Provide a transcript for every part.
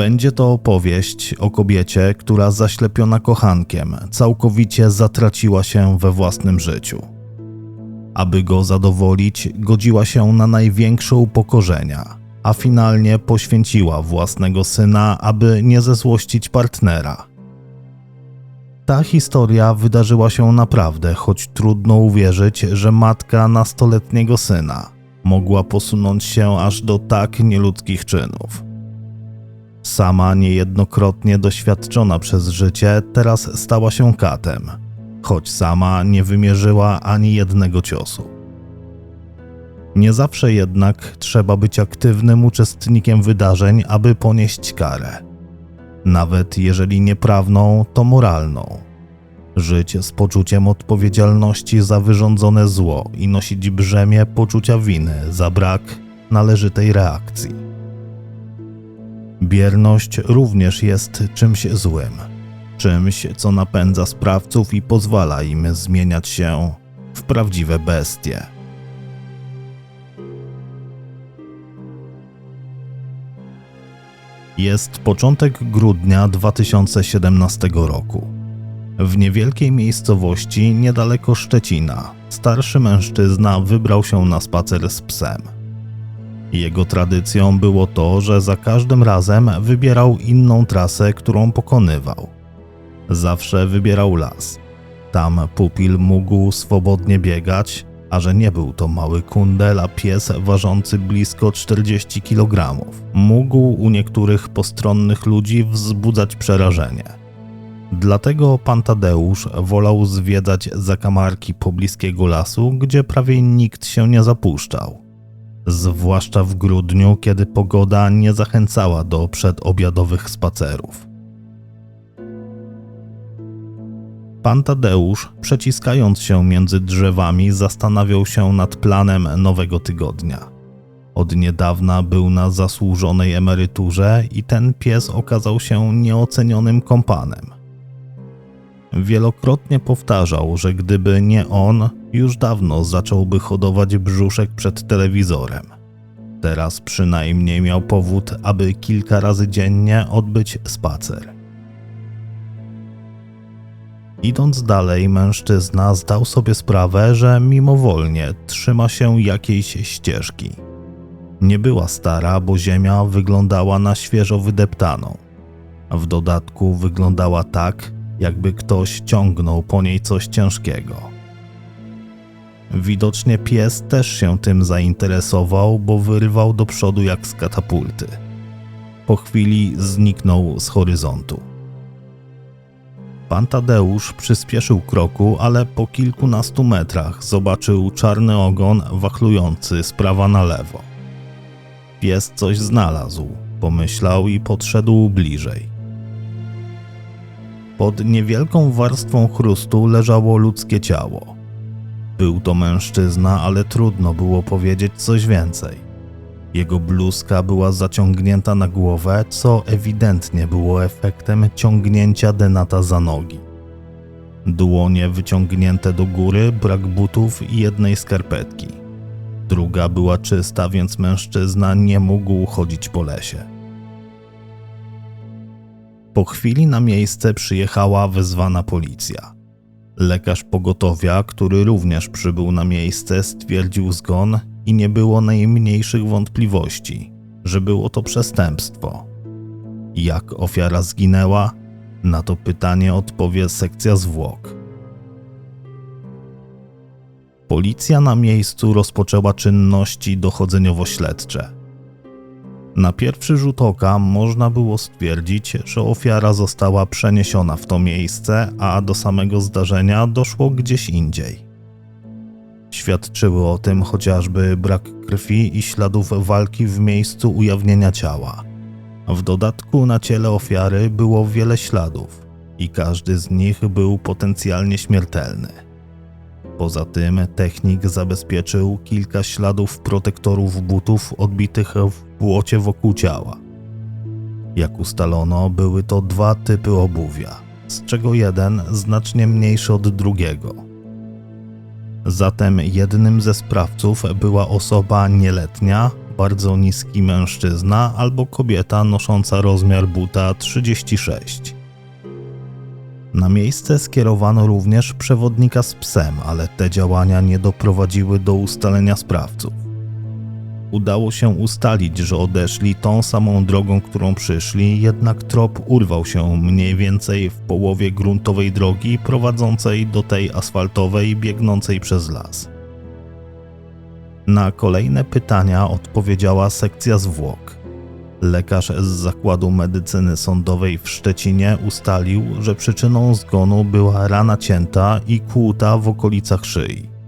Będzie to opowieść o kobiecie, która zaślepiona kochankiem całkowicie zatraciła się we własnym życiu. Aby go zadowolić, godziła się na największe upokorzenia, a finalnie poświęciła własnego syna, aby nie zezłościć partnera. Ta historia wydarzyła się naprawdę, choć trudno uwierzyć, że matka nastoletniego syna mogła posunąć się aż do tak nieludzkich czynów. Sama niejednokrotnie doświadczona przez życie, teraz stała się katem, choć sama nie wymierzyła ani jednego ciosu. Nie zawsze jednak trzeba być aktywnym uczestnikiem wydarzeń, aby ponieść karę. Nawet jeżeli nie prawną, to moralną. Żyć z poczuciem odpowiedzialności za wyrządzone zło i nosić brzemię poczucia winy za brak należytej reakcji. Bierność również jest czymś złym, czymś, co napędza sprawców i pozwala im zmieniać się w prawdziwe bestie. Jest początek grudnia 2017 roku. W niewielkiej miejscowości niedaleko Szczecina starszy mężczyzna wybrał się na spacer z psem. Jego tradycją było to, że za każdym razem wybierał inną trasę, którą pokonywał. Zawsze wybierał las. Tam pupil mógł swobodnie biegać, a że nie był to mały kundel, a pies ważący blisko 40 kg, mógł u niektórych postronnych ludzi wzbudzać przerażenie. Dlatego pan Tadeusz wolał zwiedzać zakamarki pobliskiego lasu, gdzie prawie nikt się nie zapuszczał. Zwłaszcza w grudniu, kiedy pogoda nie zachęcała do przedobiadowych spacerów. Pan Tadeusz, przeciskając się między drzewami, zastanawiał się nad planem nowego tygodnia. Od niedawna był na zasłużonej emeryturze i ten pies okazał się nieocenionym kompanem. Wielokrotnie powtarzał, że gdyby nie on, już dawno zacząłby hodować brzuszek przed telewizorem. Teraz przynajmniej miał powód, aby kilka razy dziennie odbyć spacer. Idąc dalej, mężczyzna zdał sobie sprawę, że mimowolnie trzyma się jakiejś ścieżki. Nie była stara, bo ziemia wyglądała na świeżo wydeptaną. W dodatku wyglądała tak, jakby ktoś ciągnął po niej coś ciężkiego. Widocznie pies też się tym zainteresował, bo wyrywał do przodu jak z katapulty. Po chwili zniknął z horyzontu. Pan Tadeusz przyspieszył kroku, ale po kilkunastu metrach zobaczył czarny ogon wachlujący z prawa na lewo. Pies coś znalazł, pomyślał i podszedł bliżej. Pod niewielką warstwą chrustu leżało ludzkie ciało. Był to mężczyzna, ale trudno było powiedzieć coś więcej. Jego bluzka była zaciągnięta na głowę, co ewidentnie było efektem ciągnięcia denata za nogi. Dłonie wyciągnięte do góry, brak butów i jednej skarpetki. Druga była czysta, więc mężczyzna nie mógł chodzić po lesie. Po chwili na miejsce przyjechała wezwana policja. Lekarz pogotowia, który również przybył na miejsce, stwierdził zgon i nie było najmniejszych wątpliwości, że było to przestępstwo. Jak ofiara zginęła? Na to pytanie odpowie sekcja zwłok. Policja na miejscu rozpoczęła czynności dochodzeniowo-śledcze. Na pierwszy rzut oka można było stwierdzić, że ofiara została przeniesiona w to miejsce, a do samego zdarzenia doszło gdzieś indziej. Świadczyły o tym chociażby brak krwi i śladów walki w miejscu ujawnienia ciała. W dodatku na ciele ofiary było wiele śladów i każdy z nich był potencjalnie śmiertelny. Poza tym technik zabezpieczył kilka śladów protektorów butów odbitych w błocie wokół ciała. Jak ustalono, były to dwa typy obuwia, z czego jeden znacznie mniejszy od drugiego Zatem jednym ze sprawców była osoba nieletnia bardzo niski mężczyzna albo kobieta nosząca rozmiar buta 36. Na miejsce skierowano również przewodnika z psem, ale te działania nie doprowadziły do ustalenia sprawców. Udało się ustalić, że odeszli tą samą drogą, którą przyszli, jednak trop urwał się mniej więcej w połowie gruntowej drogi prowadzącej do tej asfaltowej biegnącej przez las. Na kolejne pytania odpowiedziała sekcja zwłok. Lekarz z Zakładu Medycyny Sądowej w Szczecinie ustalił, że przyczyną zgonu była rana cięta i kłuta w okolicach szyi.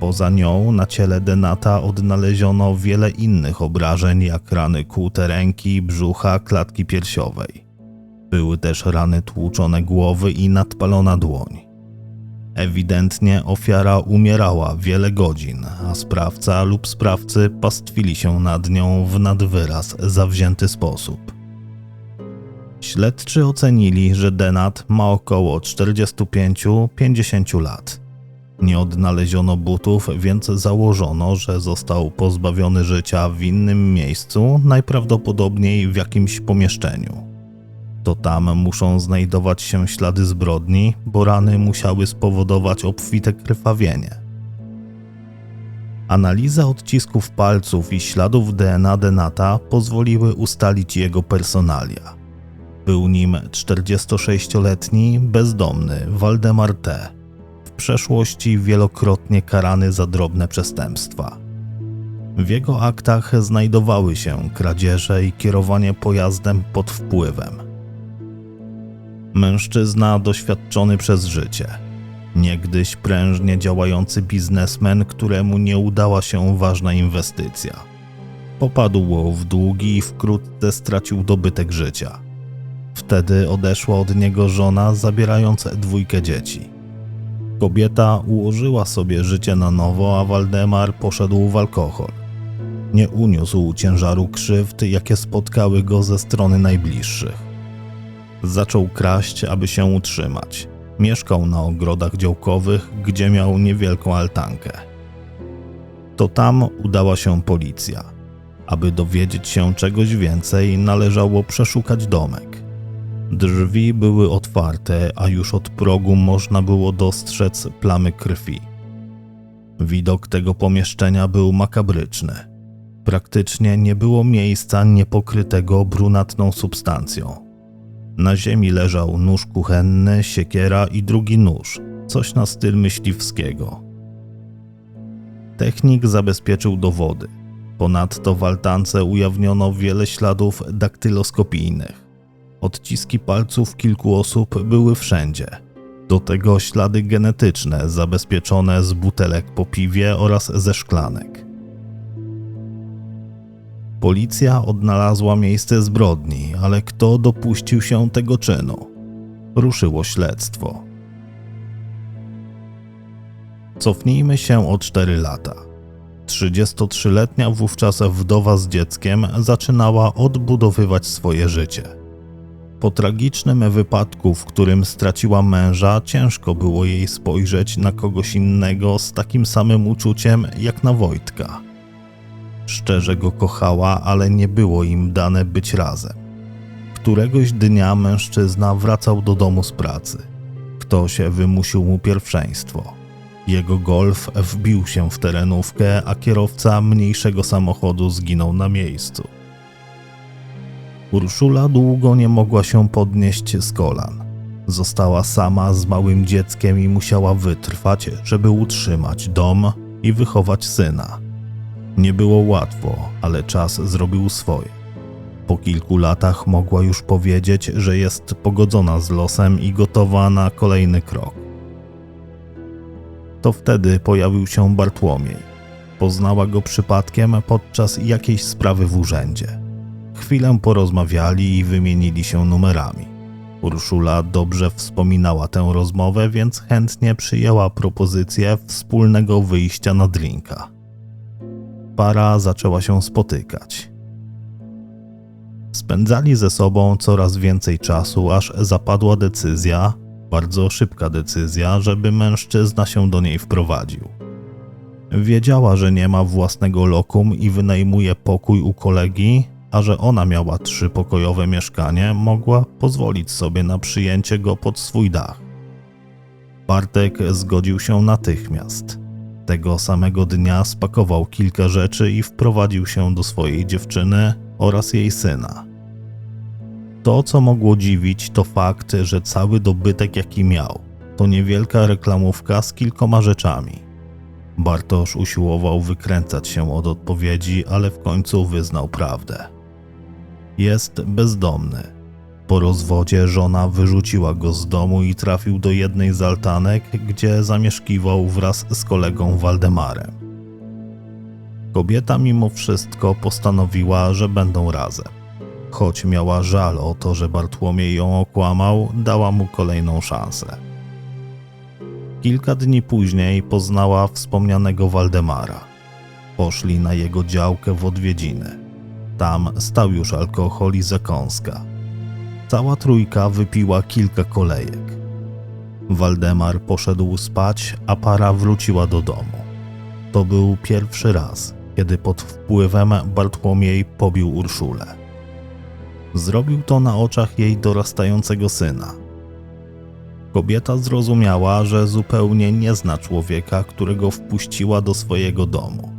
Poza nią na ciele Denata odnaleziono wiele innych obrażeń, jak rany kłute ręki, brzucha, klatki piersiowej. Były też rany tłuczone głowy i nadpalona dłoń. Ewidentnie ofiara umierała wiele godzin, a sprawca lub sprawcy pastwili się nad nią w nadwyraz zawzięty sposób. Śledczy ocenili, że Denat ma około 45-50 lat. Nie odnaleziono butów, więc założono, że został pozbawiony życia w innym miejscu, najprawdopodobniej w jakimś pomieszczeniu. To tam muszą znajdować się ślady zbrodni, bo rany musiały spowodować obfite krwawienie. Analiza odcisków palców i śladów DNA Denata pozwoliły ustalić jego personalia. Był nim 46-letni, bezdomny Waldemar T., przeszłości wielokrotnie karany za drobne przestępstwa. W jego aktach znajdowały się kradzieże i kierowanie pojazdem pod wpływem. Mężczyzna doświadczony przez życie. Niegdyś prężnie działający biznesmen, któremu nie udała się ważna inwestycja. Popadł w długi i wkrótce stracił dobytek życia. Wtedy odeszła od niego żona, zabierając dwójkę dzieci. Kobieta ułożyła sobie życie na nowo, a Waldemar poszedł w alkohol. Nie uniósł ciężaru krzywd, jakie spotkały go ze strony najbliższych. Zaczął kraść, aby się utrzymać. Mieszkał na ogrodach działkowych, gdzie miał niewielką altankę. To tam udała się policja. Aby dowiedzieć się czegoś więcej, należało przeszukać domek. Drzwi były otwarte, a już od progu można było dostrzec plamy krwi. Widok tego pomieszczenia był makabryczny. Praktycznie nie było miejsca niepokrytego brunatną substancją. Na ziemi leżał nóż kuchenny, siekiera i drugi nóż, coś na styl myśliwskiego. Technik zabezpieczył dowody. Ponadto w altance ujawniono wiele śladów daktyloskopijnych. Odciski palców kilku osób były wszędzie. Do tego ślady genetyczne zabezpieczone z butelek po piwie oraz ze szklanek. Policja odnalazła miejsce zbrodni, ale kto dopuścił się tego czynu? Ruszyło śledztwo. Cofnijmy się o 4 lata. 33-letnia wówczas wdowa z dzieckiem zaczynała odbudowywać swoje życie. Po tragicznym wypadku, w którym straciła męża, ciężko było jej spojrzeć na kogoś innego z takim samym uczuciem jak na Wojtka. Szczerze go kochała, ale nie było im dane być razem. Któregoś dnia mężczyzna wracał do domu z pracy. Ktoś wymusił mu pierwszeństwo. Jego golf wbił się w terenówkę, a kierowca mniejszego samochodu zginął na miejscu. Urszula długo nie mogła się podnieść z kolan. Została sama z małym dzieckiem i musiała wytrwać, żeby utrzymać dom i wychować syna. Nie było łatwo, ale czas zrobił swoje. Po kilku latach mogła już powiedzieć, że jest pogodzona z losem i gotowa na kolejny krok. To wtedy pojawił się Bartłomiej. Poznała go przypadkiem podczas jakiejś sprawy w urzędzie. Chwilę porozmawiali i wymienili się numerami. Urszula dobrze wspominała tę rozmowę, więc chętnie przyjęła propozycję wspólnego wyjścia na drinka para zaczęła się spotykać. Spędzali ze sobą coraz więcej czasu, aż zapadła decyzja, bardzo szybka decyzja, żeby mężczyzna się do niej wprowadził. Wiedziała, że nie ma własnego lokum i wynajmuje pokój u kolegi, a że ona miała trzypokojowe mieszkanie, mogła pozwolić sobie na przyjęcie go pod swój dach. Bartek zgodził się natychmiast. Tego samego dnia spakował kilka rzeczy i wprowadził się do swojej dziewczyny oraz jej syna. To, co mogło dziwić, to fakt, że cały dobytek, jaki miał, to niewielka reklamówka z kilkoma rzeczami. Bartosz usiłował wykręcać się od odpowiedzi, ale w końcu wyznał prawdę. Jest bezdomny. Po rozwodzie żona wyrzuciła go z domu i trafił do jednej z altanek, gdzie zamieszkiwał wraz z kolegą Waldemarem. Kobieta mimo wszystko postanowiła, że będą razem. Choć miała żal o to, że Bartłomiej ją okłamał, dała mu kolejną szansę. Kilka dni później poznała wspomnianego Waldemara. Poszli na jego działkę w odwiedziny. Tam stał już alkohol i zakąska. Cała trójka wypiła kilka kolejek. Waldemar poszedł spać, a para wróciła do domu. To był pierwszy raz, kiedy pod wpływem Bartłomiej pobił Urszulę. Zrobił to na oczach jej dorastającego syna. Kobieta zrozumiała, że zupełnie nie zna człowieka, którego wpuściła do swojego domu.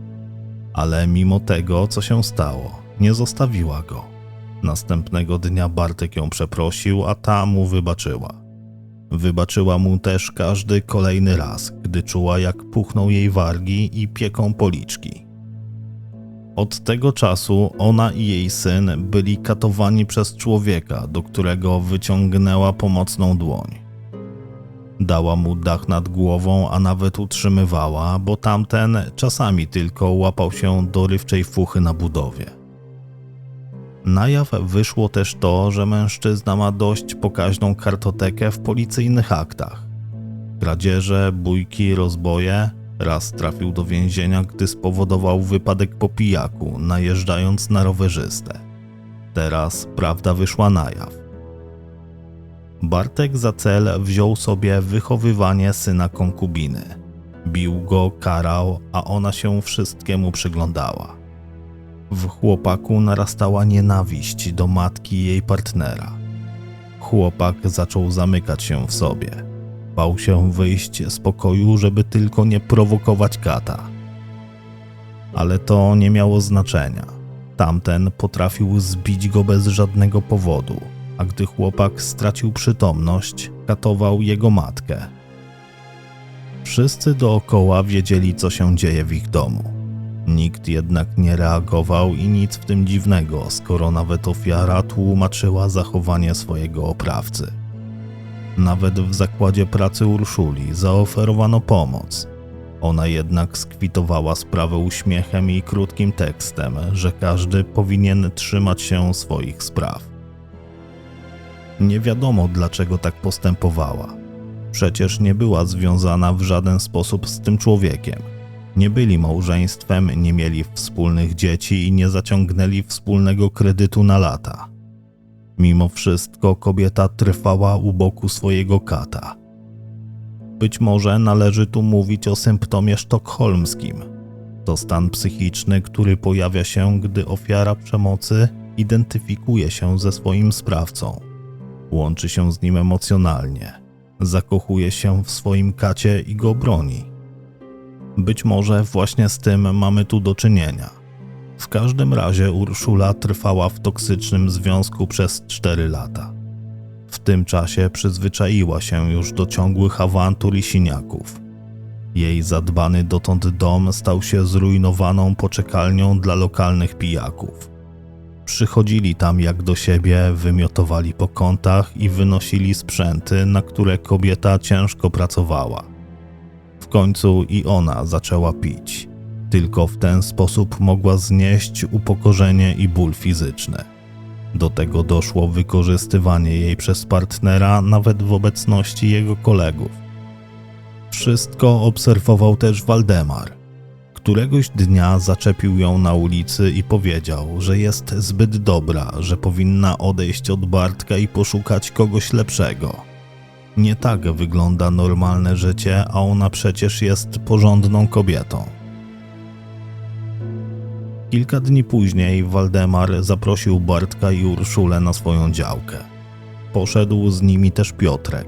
Ale mimo tego, co się stało, nie zostawiła go. Następnego dnia Bartek ją przeprosił, a ta mu wybaczyła. Wybaczyła mu też każdy kolejny raz, gdy czuła, jak puchną jej wargi i pieką policzki. Od tego czasu ona i jej syn byli katowani przez człowieka, do którego wyciągnęła pomocną dłoń. Dała mu dach nad głową, a nawet utrzymywała, bo tamten czasami tylko łapał się do rywczej fuchy na budowie. Na jaw wyszło też to, że mężczyzna ma dość pokaźną kartotekę w policyjnych aktach. Kradzieże, bójki, rozboje. Raz trafił do więzienia, gdy spowodował wypadek po pijaku, najeżdżając na rowerzystę. Teraz prawda wyszła na jaw. Bartek za cel wziął sobie wychowywanie syna konkubiny. Bił go, karał, a ona się wszystkiemu przyglądała. W chłopaku narastała nienawiść do matki i jej partnera. Chłopak zaczął zamykać się w sobie. Bał się wyjść z pokoju, żeby tylko nie prowokować kata. Ale to nie miało znaczenia. Tamten potrafił zbić go bez żadnego powodu, a gdy chłopak stracił przytomność, katował jego matkę. Wszyscy dookoła wiedzieli, co się dzieje w ich domu. Nikt jednak nie reagował i nic w tym dziwnego, skoro nawet ofiara tłumaczyła zachowanie swojego oprawcy. Nawet w zakładzie pracy Urszuli zaoferowano pomoc. Ona jednak skwitowała sprawę uśmiechem i krótkim tekstem, że każdy powinien trzymać się swoich spraw. Nie wiadomo dlaczego tak postępowała. Przecież nie była związana w żaden sposób z tym człowiekiem. Nie byli małżeństwem, nie mieli wspólnych dzieci i nie zaciągnęli wspólnego kredytu na lata. Mimo wszystko kobieta trwała u boku swojego kata. Być może należy tu mówić o symptomie sztokholmskim. To stan psychiczny, który pojawia się, gdy ofiara przemocy identyfikuje się ze swoim sprawcą. Łączy się z nim emocjonalnie, zakochuje się w swoim kacie i go broni. Być może właśnie z tym mamy tu do czynienia. W każdym razie Urszula trwała w toksycznym związku przez 4 lata. W tym czasie przyzwyczaiła się już do ciągłych awantur i siniaków. Jej zadbany dotąd dom stał się zrujnowaną poczekalnią dla lokalnych pijaków. Przychodzili tam jak do siebie, wymiotowali po kątach i wynosili sprzęty, na które kobieta ciężko pracowała. W końcu i ona zaczęła pić. Tylko w ten sposób mogła znieść upokorzenie i ból fizyczny. Do tego doszło wykorzystywanie jej przez partnera nawet w obecności jego kolegów. Wszystko obserwował też Waldemar. Któregoś dnia zaczepił ją na ulicy i powiedział, że jest zbyt dobra, że powinna odejść od Bartka i poszukać kogoś lepszego. Nie tak wygląda normalne życie, a ona przecież jest porządną kobietą. Kilka dni później Waldemar zaprosił Bartka i Urszulę na swoją działkę. Poszedł z nimi też Piotrek.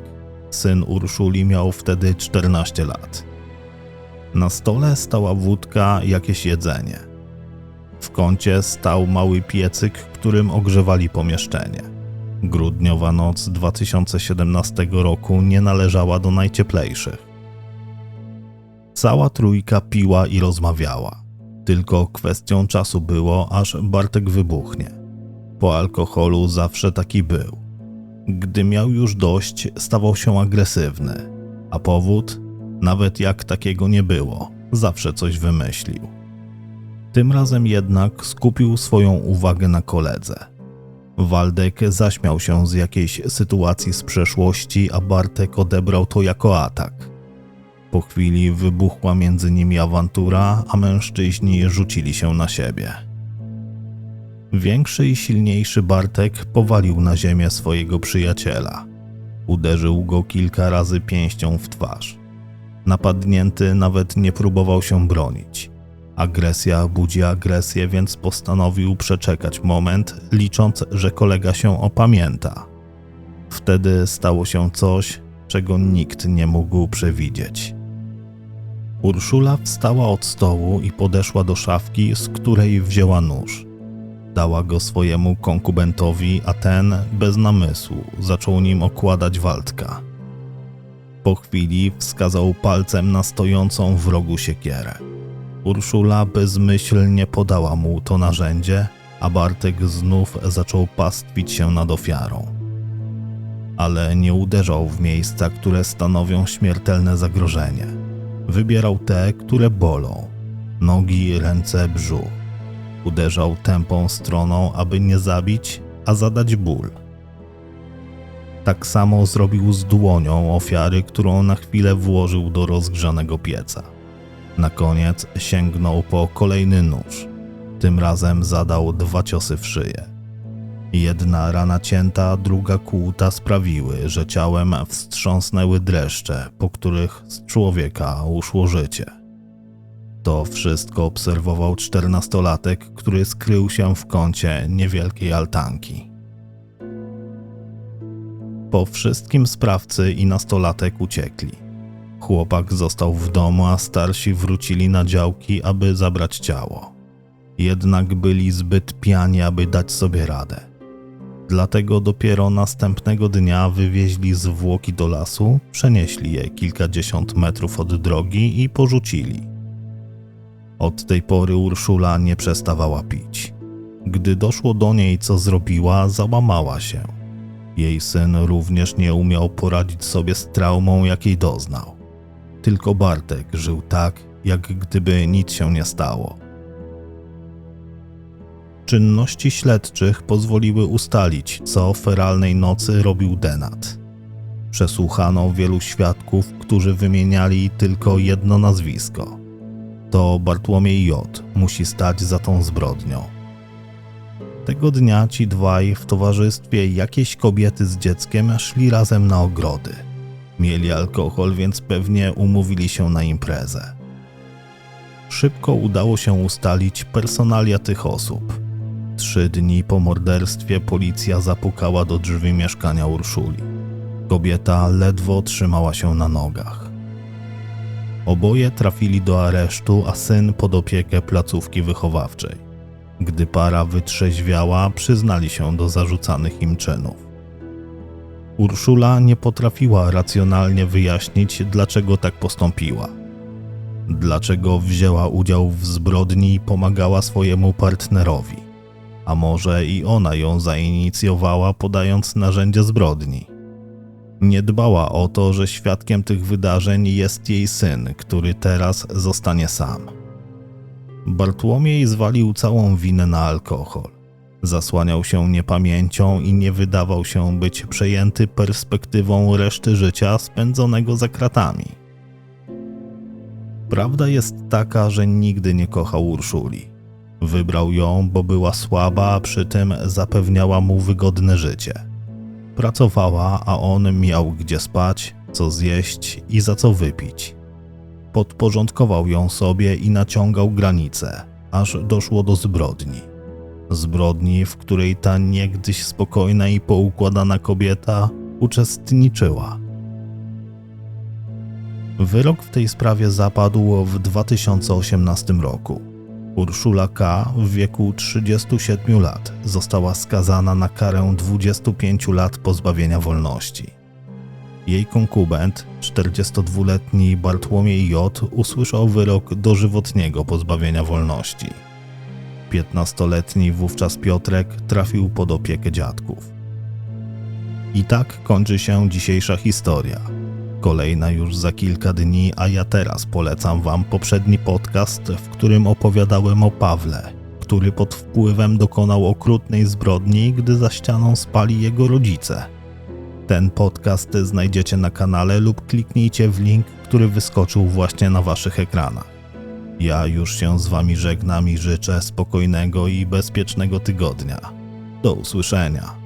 Syn Urszuli miał wtedy 14 lat. Na stole stała wódka, jakieś jedzenie. W kącie stał mały piecyk, którym ogrzewali pomieszczenie. Grudniowa noc 2017 roku nie należała do najcieplejszych. Cała trójka piła i rozmawiała. Tylko kwestią czasu było, aż Bartek wybuchnie. Po alkoholu zawsze taki był. Gdy miał już dość, stawał się agresywny. A powód? Nawet jak takiego nie było, zawsze coś wymyślił. Tym razem jednak skupił swoją uwagę na koledze. Waldek zaśmiał się z jakiejś sytuacji z przeszłości, a Bartek odebrał to jako atak. Po chwili wybuchła między nimi awantura, a mężczyźni rzucili się na siebie. Większy i silniejszy Bartek powalił na ziemię swojego przyjaciela. Uderzył go kilka razy pięścią w twarz. Napadnięty nawet nie próbował się bronić. Agresja budzi agresję, więc postanowił przeczekać moment, licząc, że kolega się opamięta. Wtedy stało się coś, czego nikt nie mógł przewidzieć. Urszula wstała od stołu i podeszła do szafki, z której wzięła nóż. Dała go swojemu konkubentowi, a ten, bez namysłu, zaczął nim okładać Waldka. Po chwili wskazał palcem na stojącą w rogu siekierę. Urszula bezmyślnie podała mu to narzędzie, a Bartek znów zaczął pastwić się nad ofiarą. Ale nie uderzał w miejsca, które stanowią śmiertelne zagrożenie. Wybierał te, które bolą nogi, ręce, brzuch. Uderzał tępą stroną, aby nie zabić, a zadać ból. Tak samo zrobił z dłonią ofiary, którą na chwilę włożył do rozgrzanego pieca. Na koniec sięgnął po kolejny nóż. Tym razem zadał dwa ciosy w szyję. Jedna rana cięta, druga kłuta sprawiły, że ciałem wstrząsnęły dreszcze, po których z człowieka uszło życie. To wszystko obserwował czternastolatek, który skrył się w kącie niewielkiej altanki. Po wszystkim sprawcy i nastolatek uciekli. Chłopak został w domu, a starsi wrócili na działki, aby zabrać ciało. Jednak byli zbyt pijani, aby dać sobie radę. Dlatego dopiero następnego dnia wywieźli zwłoki do lasu, przenieśli je kilkadziesiąt metrów od drogi i porzucili. Od tej pory Urszula nie przestawała pić. Gdy doszło do niej, co zrobiła, załamała się. Jej syn również nie umiał poradzić sobie z traumą, jakiej doznał. Tylko Bartek żył tak, jak gdyby nic się nie stało. Czynności śledczych pozwoliły ustalić, co feralnej nocy robił Denat. Przesłuchano wielu świadków, którzy wymieniali tylko jedno nazwisko. To Bartłomiej J. musi stać za tą zbrodnią. Tego dnia ci dwaj w towarzystwie jakiejś kobiety z dzieckiem szli razem na ogrody. Mieli alkohol, więc pewnie umówili się na imprezę. Szybko udało się ustalić personalia tych osób. Trzy dni po morderstwie policja zapukała do drzwi mieszkania Urszuli. Kobieta ledwo trzymała się na nogach. Oboje trafili do aresztu, a syn pod opiekę placówki wychowawczej. Gdy para wytrzeźwiała, przyznali się do zarzucanych im czynów. Urszula nie potrafiła racjonalnie wyjaśnić, dlaczego tak postąpiła. Dlaczego wzięła udział w zbrodni i pomagała swojemu partnerowi. A może i ona ją zainicjowała, podając narzędzie zbrodni. Nie dbała o to, że świadkiem tych wydarzeń jest jej syn, który teraz zostanie sam. Bartłomiej zwalił całą winę na alkohol. Zasłaniał się niepamięcią i nie wydawał się być przejęty perspektywą reszty życia spędzonego za kratami. Prawda jest taka, że nigdy nie kochał Urszuli. Wybrał ją, bo była słaba, a przy tym zapewniała mu wygodne życie. Pracowała, a on miał gdzie spać, co zjeść i za co wypić. Podporządkował ją sobie i naciągał granice aż doszło do zbrodni. Zbrodni, w której ta niegdyś spokojna i poukładana kobieta uczestniczyła. Wyrok w tej sprawie zapadł w 2018 roku. Urszula K. w wieku 37 lat została skazana na karę 25 lat pozbawienia wolności. Jej konkubent, 42-letni Bartłomiej J., usłyszał wyrok dożywotniego pozbawienia wolności. 15-letni wówczas Piotrek trafił pod opiekę dziadków. I tak kończy się dzisiejsza historia. Kolejna już za kilka dni, a ja teraz polecam Wam poprzedni podcast, w którym opowiadałem o Pawle, który pod wpływem dokonał okrutnej zbrodni, gdy za ścianą spali jego rodzice. Ten podcast znajdziecie na kanale lub kliknijcie w link, który wyskoczył właśnie na Waszych ekranach. Ja już się z Wami żegnam i życzę spokojnego i bezpiecznego tygodnia. Do usłyszenia.